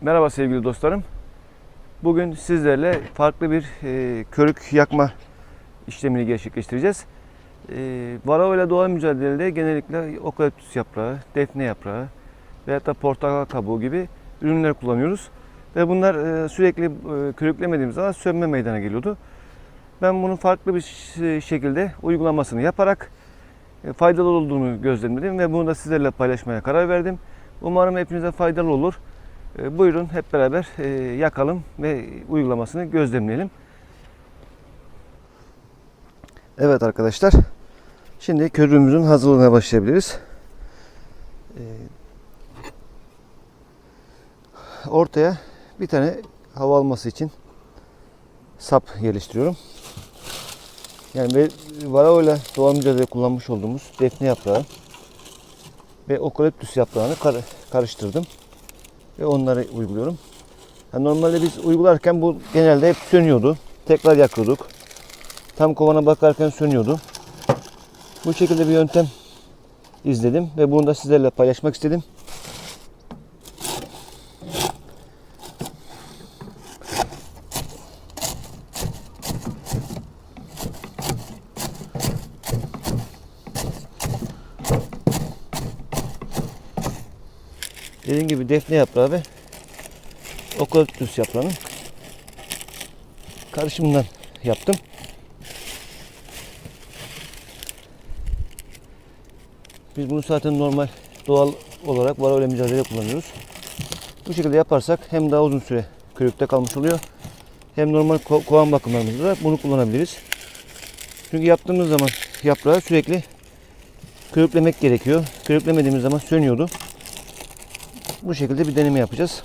Merhaba sevgili dostlarım. Bugün sizlerle farklı bir e, körük yakma işlemini gerçekleştireceğiz. E, varroa ile doğal mücadelede genellikle okaliptüs yaprağı, defne yaprağı veyahut da portakal kabuğu gibi ürünler kullanıyoruz. Ve bunlar e, sürekli e, körüklemediğimiz zaman sönme meydana geliyordu. Ben bunun farklı bir ş- şekilde uygulamasını yaparak e, faydalı olduğunu gözlemledim ve bunu da sizlerle paylaşmaya karar verdim. Umarım hepinize faydalı olur. E, Buyurun hep beraber e, yakalım ve uygulamasını gözlemleyelim. Evet arkadaşlar. Şimdi körüğümüzün hazırlığına başlayabiliriz. E, Ortaya bir tane hava alması için sap yerleştiriyorum. Yani ve varroa doğal mücadelede kullanmış olduğumuz defne yaprağı ve okaliptüs yaprağını kar- karıştırdım ve onları uyguluyorum. Yani normalde biz uygularken bu genelde hep sönüyordu. Tekrar yakıyorduk. Tam kovana bakarken sönüyordu. Bu şekilde bir yöntem izledim ve bunu da sizlerle paylaşmak istedim. Dediğim gibi defne yaprağı ve okaliptüs yaprağının karışımından yaptım. Biz bunu zaten normal doğal olarak varroa ile mücadele kullanıyoruz. Bu şekilde yaparsak hem daha uzun süre körükte kalmış oluyor. Hem normal ko- kovan bakımlarımızda da bunu kullanabiliriz. Çünkü yaptığımız zaman yaprağı sürekli körüklemek gerekiyor. Körüklemediğimiz zaman sönüyordu. Bu şekilde bir deneme yapacağız.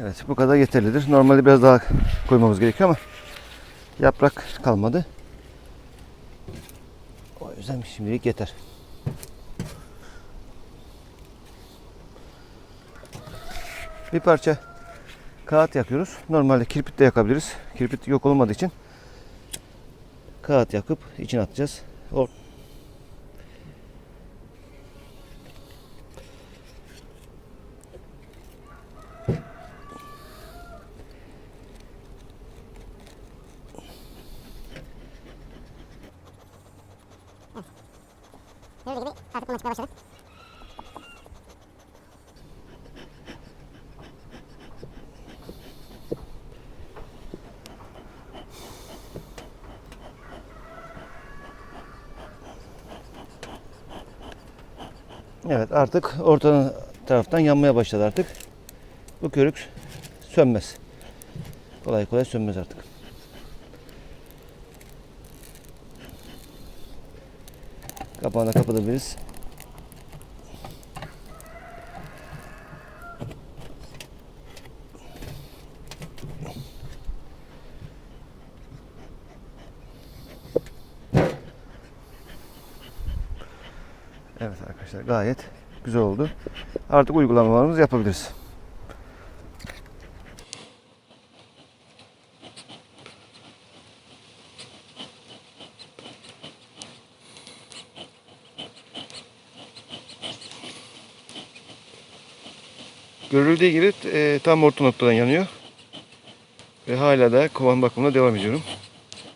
Evet bu kadar yeterlidir. Normalde biraz daha koymamız gerekiyor ama yaprak kalmadı. O yüzden şimdilik yeter. Bir parça kağıt yakıyoruz. Normalde kirpit de yakabiliriz. Kirpit yok olmadığı için kağıt yakıp içine atacağız. O Gördüğü gibi artık bundan çıkmaya başladı. Evet artık orta taraftan yanmaya başladı artık. Bu körük sönmez. Kolay kolay sönmez artık. Kapağını kapatabiliriz. Evet arkadaşlar gayet güzel oldu. Artık uygulamalarımızı yapabiliriz. Görüldüğü gibi e, tam orta noktadan yanıyor. Ve hala da kovan bakımına devam ediyorum.